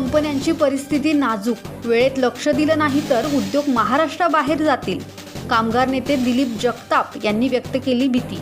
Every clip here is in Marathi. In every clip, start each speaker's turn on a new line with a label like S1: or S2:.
S1: कंपन्यांची परिस्थिती नाजूक. वेळेत लक्ष दिलं नाही तर उद्योग महाराष्ट्राबाहेर जातील. कामगार नेते दिलीप जगताप यांनी व्यक्त केली भीती.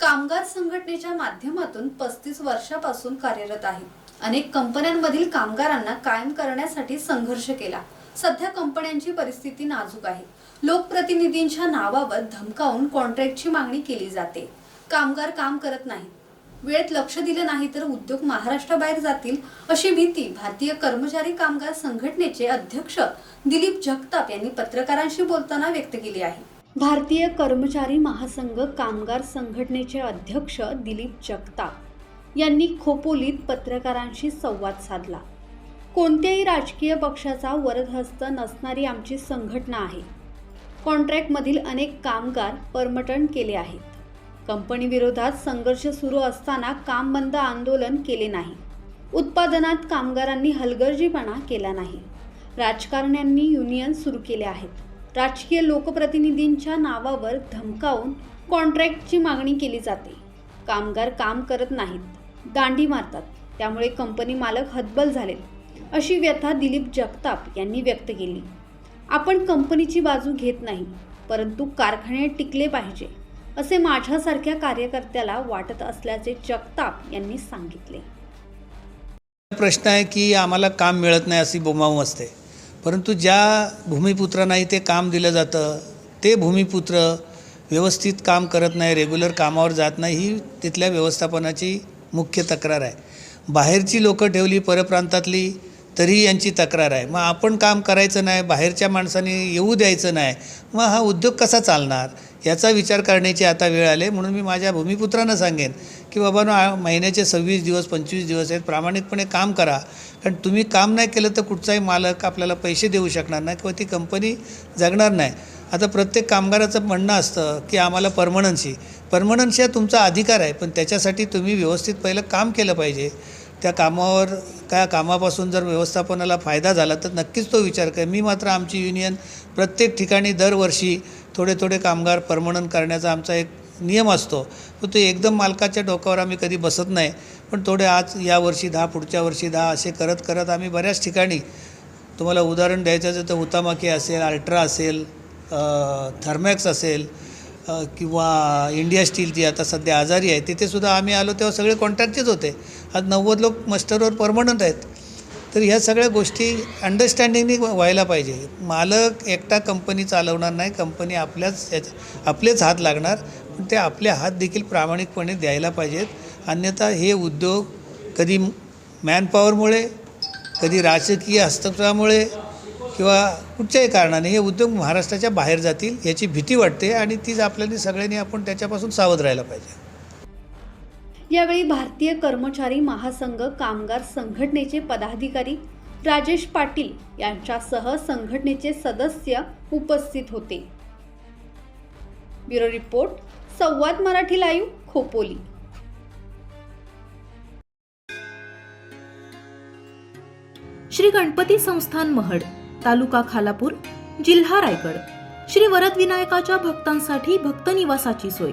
S1: कामगार संघटनेच्या माध्यमातून पस्तीस वर्षापासून कार्यरत आहे. अनेक कंपन्यांमधील कामगारांना कायम करण्यासाठी संघर्ष केला. सध्या कंपन्यांची परिस्थिती नाजूक आहे. लोकप्रतिनिधींच्या नावावर धमकावून कॉन्ट्रॅक्टची मागणी केली जाते. कामगार काम करत नाहीत. वेळेत लक्ष दिलं नाही तर उद्योग महाराष्ट्राबाहेर जातील अशी भीती भारतीय कर्मचारी कामगार संघटनेचे अध्यक्ष दिलीप जगताप यांनी पत्रकारांशी बोलताना व्यक्त केली आहे. भारतीय कर्मचारी महासंघ कामगार संघटनेचे अध्यक्ष दिलीप जगताप यांनी खोपोलीत पत्रकारांशी संवाद साधला. कोणत्याही राजकीय पक्षाचा वरदहस्त नसणारी आमची संघटना आहे. कॉन्ट्रॅक्टमधील अनेक कामगार परमटन केले आहेत. कंपनीविरोधात संघर्ष सुरू असताना काम बंद आंदोलन केले नाही. उत्पादनात कामगारांनी हलगर्जीपणा केला नाही. राजकारण्यांनी युनियन सुरू केले आहेत. राजकीय लोकप्रतिनिधींच्या नावावर धमकावून कॉन्ट्रॅक्टची मागणी केली जाते. कामगार काम करत नाहीत. दांडी मारतात. त्यामुळे कंपनी मालक हतबल झाले. अशी व्यथा दिलीप जगताप यांनी व्यक्त केली. आपण कंपनीची बाजू घेत नाही परंतु कारखाने टिकले पाहिजे. असे माझ्यासारख्या कार्यकर्त्याला वाटत असल्याचे जगताप यांनी सांगितले.
S2: प्रश्न आहे की आम्हाला काम मिळत नाही अशी बोमाऊ असते. परंतु ज्या भूमिपुत्रांनाही ते काम दिलं जातं ते भूमिपुत्र व्यवस्थित काम करत नाही रेग्युलर कामावर जात नाही ही तिथल्या व्यवस्थापनाची मुख्य तक्रार आहे. बाहेरची लोकं ठेवली परप्रांतातली तरीही यांची तक्रार आहे. मग आपण काम करायचं नाही बाहेरच्या माणसाने येऊ द्यायचं नाही मग हा उद्योग कसा चालणार? याचा विचार करण्याची आता वेळ आली आहे. म्हणून मी माझ्या भूमिपुत्रांना सांगेन की बाबांनो महिन्याचे सव्वीस दिवस पंचवीस दिवस आहेत. प्रामाणिकपणे काम करा. कारण तुम्ही काम नाही केलं तर कुठचाही मालक आपल्याला पैसे देऊ शकणार नाही किंवा ती कंपनी जगणार नाही. आता प्रत्येक कामगाराचं म्हणणं असतं की आम्हाला परमनन्सी. परमनन्सी हा तुमचा अधिकार आहे. पण त्याच्यासाठी तुम्ही व्यवस्थित पहिलं काम केलं पाहिजे. त्या कामावर त्या कामापासून जर व्यवस्थापनाला फायदा झाला तर नक्कीच तो विचार कर. मी मात्र आमची युनियन प्रत्येक ठिकाणी दरवर्षी थोडे थोडे कामगार परमनंट करण्याचा आमचा एक नियम असतो. तो ते एकदम मालकाच्या डोक्यावर आम्ही कधी बसत नाही. पण थोडे आज या वर्षी दहा पुढच्या वर्षी दहा असे करत करत आम्ही बऱ्याच ठिकाणी तुम्हाला उदाहरण द्यायचं असेल तर हुतामाकी असेल अल्ट्रा असेल थर्मॅक्स असेल किंवा इंडिया स्टील जी आता सध्या आजारी आहे तिथेसुद्धा आम्ही आलो तेव्हा सगळे कॉन्ट्रॅक्टचेच होते. आज नव्वद लोक मस्टरवर परमनंट आहेत. तर ह्या सगळ्या गोष्टी अंडरस्टँडिंगनी व्हायला पाहिजे. मालक एकटा कंपनी चालवणार नाही. कंपनी आपल्याच याच्या आपलेच हात लागणार. पण ते आपले हात देखील प्रामाणिकपणे द्यायला पाहिजेत. अन्यथा हे उद्योग कधी मॅनपॉवरमुळे कधी राजकीय हस्तक्षेपामुळे किंवा कुठच्याही कारणाने हे उद्योग महाराष्ट्राच्या बाहेर जातील याची भीती वाटते आणि तीच आपल्याला सगळ्यांनी आपण त्याच्यापासून सावध राहायला पाहिजे.
S1: यावेळी भारतीय कर्मचारी महासंघ कामगार संघटनेचे पदाधिकारी राजेश पाटील यांच्यासह संघटनेचे सदस्य उपस्थित होते. Bureau report Samvad Marathi live Khopoli.
S3: Shri Ganpati Sansthan Mahad taluka Khalapur जिल्हा रायगड. श्री वरद विनायकाच्या भक्तांसाठी भक्त निवासाची सोय.